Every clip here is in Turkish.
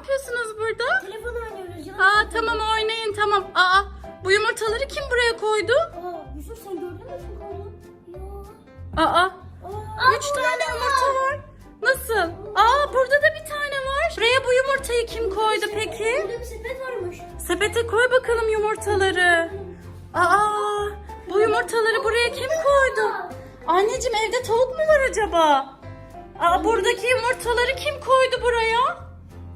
yapıyorsunuz burada? Telefon oynuyoruz. Yılan Aa tamam oynayın tamam. Aa bu yumurtaları kim buraya koydu? Aa, Yusuf sen gördün mü kim koydu? Aa Aa, üç tane yumurta var. Nasıl? Aa burada da bir tane var. Buraya bu yumurtayı kim koydu peki? Burada bir sepet varmış. Sepete koy bakalım yumurtaları. Aa bu yumurtaları buraya kim koydu? Anneciğim evde tavuk mu var acaba? Aa buradaki yumurtaları kim koydu buraya?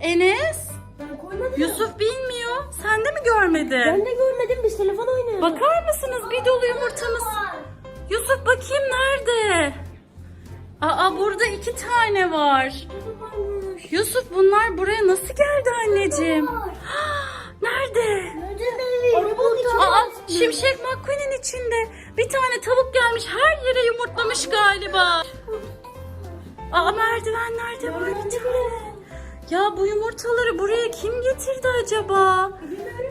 Enes? Ben koymadım. Yusuf bilmiyor. Sen de mi görmedin? Ben de görmedim biz telefon oynuyoruz. Bakar mısınız bir dolu yumurtamız. Yusuf bakayım nerede? Aa burada iki tane var. Yusuf bunlar buraya nasıl geldi anneciğim? Nerede? Aa Şimşek McQueen'in içinde. Bir tane tavuk gelmiş her yere yumurtlamış galiba. Aa merdivenlerde var bir tane. Ya bu yumurtaları buraya kim getirdi acaba?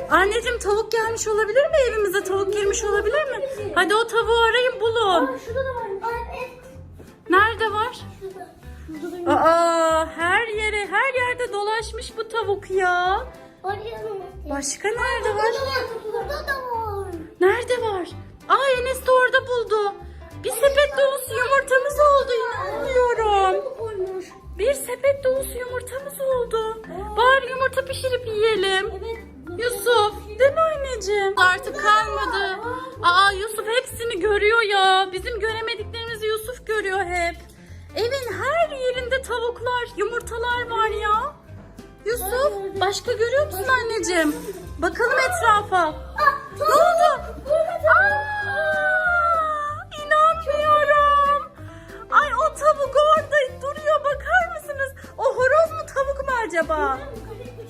Anneciğim tavuk gelmiş olabilir mi evimize? Tavuk girmiş olabilir mi? Hadi o tavuğu arayın bulun. Aa, şurada da varmış. Aa, evet. Nerede var? Şurada. Şurada da Aa her yere her yerde dolaşmış bu tavuk ya. Başka nerede var? Burada var. Burada da var. Nerede var? Aa Enes de orada buldu. Bir sepet dolusu yumurtamız oldu inanmıyorum. Bir sepet dolusu yumurtamız oldu. Bari yumurta pişirip yiyelim. Evet. Yusuf değil mi anneciğim? Artık kalmadı. Aa Yusuf hepsini görüyor ya. Bizim göremediklerimizi Yusuf görüyor hep. Evin her yerinde tavuklar, yumurtalar var ya. Yusuf başka görüyor musun anneciğim? Bakalım etrafa. Acaba?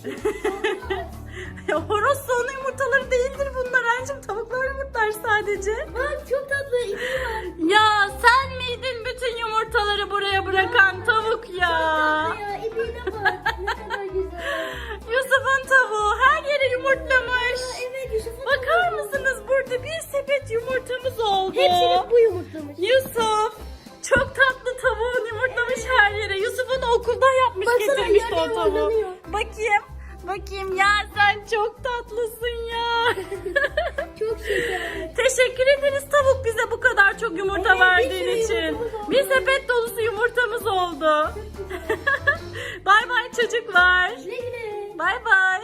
Horoz onun yumurtaları değildir bunlar anneciğim. Tavuklar yumurtlar sadece. Bak çok tatlı ipi var. Ya sen miydin bütün yumurtaları buraya bırakan tavuk ya? Ya ipine bak. Ne kadar güzel. Yusuf'un tavuğu her yere yumurtlamış. Evet Yusuf'un Bakar mısınız burada bir sepet yumurtamız oldu. Hepsini bu yumurtlamış. Yusuf o tavuğu. Bakayım. Bakayım ya sen çok tatlısın ya. Çok şeker. Teşekkür ederiz tavuk bize bu kadar çok yumurta Evet, verdiğin için. Bir sepet dolusu yumurtamız oldu. bay bay çocuklar. Bay bay.